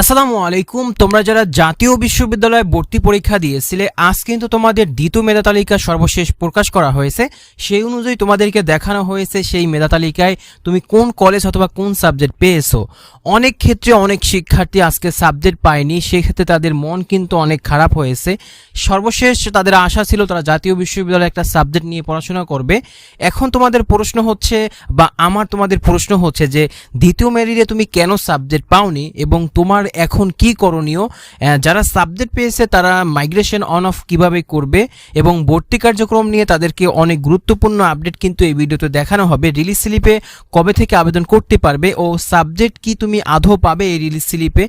আসসালামু আলাইকুম। তোমরা যারা জাতীয় বিশ্ববিদ্যালয়ে ভর্তি পরীক্ষা দিয়েছিলে, আজ কিন্তু তোমাদের দ্বিতীয় মেধা তালিকা সর্বশেষ প্রকাশ করা হয়েছে। সেই অনুযায়ী তোমাদেরকে দেখানো হয়েছে সেই মেধা তালিকায় তুমি কোন কলেজ অথবা কোন সাবজেক্ট পেয়েছ। অনেক ক্ষেত্রে অনেক শিক্ষার্থী আজকে সাবজেক্ট পায়নি, সেক্ষেত্রে তাদের মন কিন্তু অনেক খারাপ হয়েছে। সর্বশেষ তাদের আশা ছিল তারা জাতীয় বিশ্ববিদ্যালয়ে একটা সাবজেক্ট নিয়ে পড়াশোনা করবে। এখন তোমাদের প্রশ্ন হচ্ছে বা আমার তোমাদের প্রশ্ন হচ্ছে যে, দ্বিতীয় মেরিটে তুমি কেন সাবজেক্ট পাওনি এবং তোমার এখন কি করণীয়? যারা সাবজেক্ট পেয়েছে তারা মাইগ্রেশন অন অফ কীভাবে করবে? এবং ভর্তি কার্যক্রম নিয়ে তাদেরকে অনেক গুরুত্বপূর্ণ আপডেট কিন্তু এই ভিডিওতে দেখানো হবে। রিলিজ স্লিপে কবে থেকে আবেদন করতে পারবে ও সাবজেক্ট কি তুমি আধো পাবে এই রিলিজ স্লিপে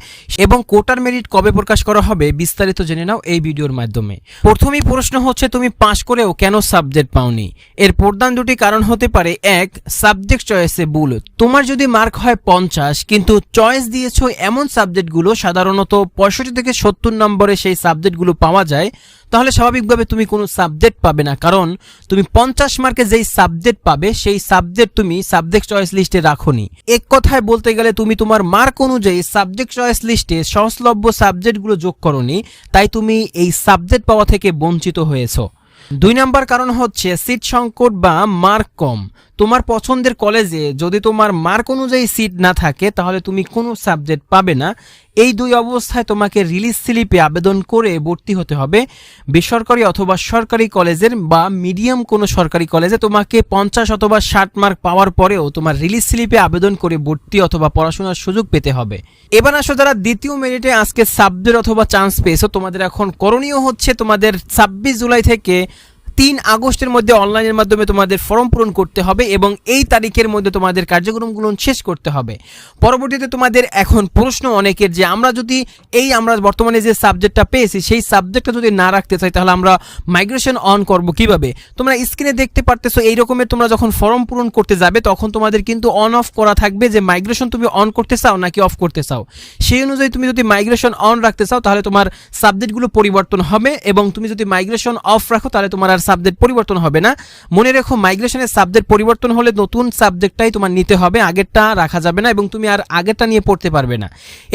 এবং কোটার মেরিট কবে প্রকাশ করা হবে বিস্তারিত জেনে নাও এই ভিডিওর মাধ্যমে। প্রথমেই প্রশ্ন হচ্ছে, তুমি পাশ করেও কেন সাবজেক্ট পাওনি? এর প্রধান দুটি কারণ হতে পারে, এক সাবজেক্ট চয়েসে ভুল। তোমার যদি মার্ক হয় পঞ্চাশ, কিন্তু চয়েস দিয়েছ এমন সাবজেক্টগুলো, সাধারণত পঁয়ষট্টি থেকে সত্তর নম্বরে সেই সাবজেক্টগুলো পাওয়া যায়, তাহলে স্বাভাবিকভাবে তুমি কোনো সাবজেক্ট পাবে না। কারণ তুমি পঞ্চাশ মার্কে যেই সাবজেক্ট পাবে, সেই সাবজেক্ট তুমি সাবজেক্ট চয়েস লিস্টে রাখোনি। এক কথায় বলতে গেলে তুমি তোমার মার্ক অনুযায়ী সাবজেক্ট চয়েস লিস্টে সহজলভ্য সাবজেক্টগুলো যোগ করনি, তাই তুমি এই সাবজেক্ট পাওয়া থেকে বঞ্চিত হয়েছো। দুই নাম্বার কারণ হচ্ছে, সিট সংকট বা মার্ক কম। তোমার পছন্দের কলেজে যদি তোমার মার্ক অনুযায়ী সিট না থাকে, তাহলে তুমি কোনো সাবজেক্ট পাবে না। এই দুই অবস্থায় তোমাকে রিলিজ স্লিপে আবেদন করে ভর্তি হতে হবে। বেসরকারি অথবা সরকারি কলেজের বা মিডিয়াম কোনো সরকারি কলেজে তোমাকে পঞ্চাশ অথবা ষাট মার্ক পাওয়ার পরেও তোমার রিলিজ স্লিপে আবেদন করে ভর্তি অথবা পড়াশোনার সুযোগ পেতে হবে। এবার আসো যারা দ্বিতীয় মেরিটে আজকে সাবজেক্ট অথবা চান্স পেয়েছ, তোমাদের এখন করণীয় হচ্ছে তোমাদের ছাব্বিশ জুলাই থেকে তিন আগস্টের মধ্যে অনলাইনের মাধ্যমে তোমাদের ফর্ম পূরণ করতে হবে এবং এই তারিখের মধ্যে তোমাদের কার্যক্রমগুলো শেষ করতে হবে। পরবর্তীতে তোমাদের এখন প্রশ্ন অনেকের যে আমরা যদি এই আমরা বর্তমানে যে সাবজেক্টটা পেয়েছি, সেই সাবজেক্টটা যদি না রাখতে চাই, তাহলে আমরা মাইগ্রেশন অন করব কীভাবে? তোমরা স্ক্রিনে দেখতে পারতেছো, এই রকমের তোমরা যখন ফর্ম পূরণ করতে যাবে, তখন তোমাদের কিন্তু অন অফ করা থাকবে যে মাইগ্রেশন তুমি অন করতে চাও নাকি অফ করতে চাও। সেই অনুযায়ী তুমি যদি মাইগ্রেশন অন রাখতে চাও, তাহলে তোমার সাবজেক্টগুলো পরিবর্তন হবে এবং তুমি যদি মাইগ্রেশন অফ রাখো, তাহলে তোমার আর সাবজেক্ট পরিবর্তন হবে না। মনে রেখো মাইগ্রেশনের সাবজেক্ট পরিবর্তন হলে নতুন সাবজেক্টটাই তোমার নিতে হবে, আগেরটা রাখা যাবে না এবং তুমি আর আগেরটা নিয়ে পড়তে পারবে না।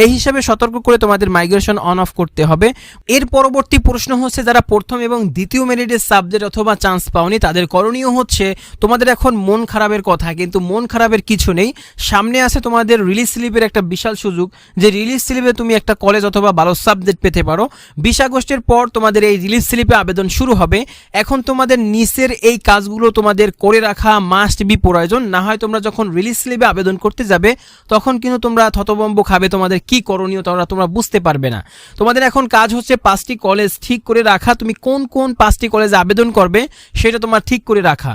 এই হিসাবে সতর্ক করে তোমাদের মাইগ্রেশন অন অফ করতে হবে। এর পরবর্তী প্রশ্ন হচ্ছে, যারা প্রথম এবং দ্বিতীয় মেরিটের সাবজেক্ট অথবা চান্স পাওনি, তাদের করণীয় হচ্ছে, তোমাদের এখন মন খারাপের কথা, কিন্তু মন খারাপের কিছু নেই। সামনে আছে তোমাদের রিলিজ স্লিপের একটা বিশাল সুযোগ, যে রিলিজ স্লিপে তুমি একটা কলেজ অথবা ভালো সাবজেক্ট পেতে পারো। বিশ আগস্টের পর তোমাদের এই রিলিজ স্লিপে আবেদন শুরু হবে। এখন তোমাদের নিচের এই কাজগুলো তোমাদের করে রাখা মাস্ট বি প্রয়োজন। না হয় তোমরা যখন রিলিজ স্লিপে আবেদন করতে যাবে, তখন কিন্তু তোমরা থতবম্ব খাবে তোমাদের কি করণীয় তোমরা তোমরা বুঝতে পারবে না। তোমাদের এখন কাজ হচ্ছে পাঁচটি কলেজ ঠিক করে রাখা। তুমি কোন কোন পাঁচটি কলেজে আবেদন করবে, সেটা তোমার ঠিক করে রাখা।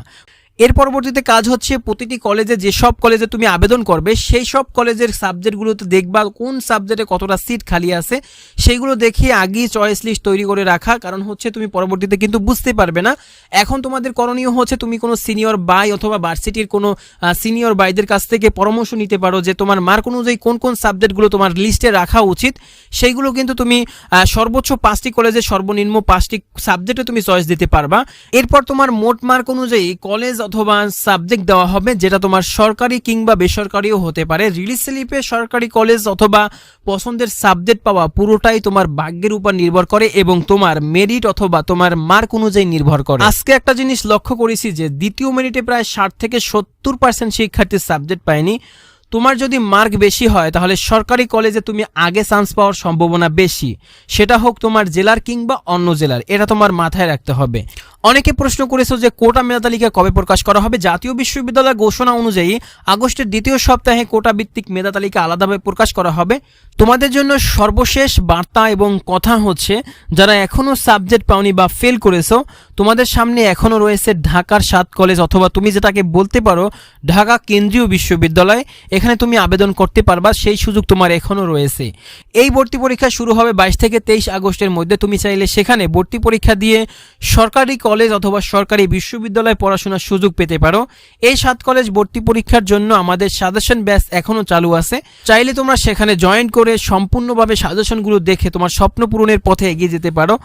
এর পরবর্তীতে কাজ হচ্ছে প্রতিটি কলেজে যেসব কলেজে তুমি আবেদন করবে সেই সব কলেজের সাবজেক্টগুলোতে দেখবা কোন সাবজেক্টে কতটা সিট খালি আছে, সেইগুলো দেখে আগেই চয়েস লিস্ট তৈরি করে রাখা, কারণ হচ্ছে তুমি পরবর্তীতে কিন্তু বুঝতে পারবে না। এখন তোমাদের করণীয় হচ্ছে তুমি কোনো সিনিয়র বাই অথবা ভার্সিটির কোনো সিনিয়র বাইদের কাছ থেকে পরামর্শ নিতে পারো যে তোমার মার্ক অনুযায়ী কোন কোন সাবজেক্টগুলো তোমার লিস্টে রাখা উচিত। সেইগুলো কিন্তু তুমি সর্বোচ্চ পাঁচটি কলেজে সর্বনিম্ন পাঁচটি সাবজেক্টে তুমি চয়েস দিতে পারবা। এরপর তোমার মোট মার্ক অনুযায়ী কলেজ অথবা সাবজেক্ট দেওয়া হবে, যেটা তোমার সরকারি কিংবা বেসরকারিও হতে পারে। রিলিজ স্লিপে সরকারি কলেজ অথবা পছন্দের সাবজেক্ট পাওয়া পুরোটাই তোমার ভাগ্যের উপর নির্ভর করে এবং তোমার মেরিট অথবা তোমার মার্ক অনুযায়ী নির্ভর করে। আজকে একটা জিনিস লক্ষ্য করেছি যে, দ্বিতীয় মেরিটে প্রায় ষাট থেকে সত্তর পার্সেন্ট শিক্ষার্থী সাবজেক্ট পায়নি। তোমার যদি মার্ক বেশি হয়, তাহলে সরকারি কলেজে তুমি আগে চান্স পাওয়ার সম্ভাবনা বেশি। সেটা হোক তোমার জেলার কিংবা অন্য জেলার, এটা তোমার মাথায় রাখতে হবে। অনেকে প্রশ্ন করেছ যে কোটা মেধা তালিকা কবে প্রকাশ করা হবে? জাতীয় বিশ্ববিদ্যালয় ঘোষণা অনুযায়ী আগস্টের দ্বিতীয় সপ্তাহে কোটা ভিত্তিক মেধা তালিকা আলাদাভাবে প্রকাশ করা হবে। তোমাদের জন্য সর্বশেষ বার্তা এবং কথা হচ্ছে, যারা এখনও সাবজেক্ট পাওনি বা ফেল করেছ, তোমাদের সামনে এখনও রয়েছে ঢাকার সাত কলেজ অথবা তুমি যেটাকে বলতে পারো, ঢাকা কেন্দ্রীয় বিশ্ববিদ্যালয়। এখানে তুমি আবেদন করতে পারবা, সেই সুযোগ তোমার এখনও রয়েছে। এই ভর্তি পরীক্ষা শুরু হবে বাইশ থেকে তেইশ আগস্টের মধ্যে। তুমি চাইলে সেখানে ভর্তি পরীক্ষা দিয়ে সরকারি কলেজ অথবা সরকারি বিশ্ববিদ্যালয়ে পড়াশোনার সুযোগ পেতে পারো। এই সাত কলেজ ভর্তি পরীক্ষার জন্য আমাদের সাজেশন ব্যাচ এখনও চালু আছে। চাইলে তোমরা সেখানে জয়েন করে সম্পূর্ণভাবে সাজেশনগুলো দেখে তোমার স্বপ্ন পূরণের পথে এগিয়ে যেতে পারো।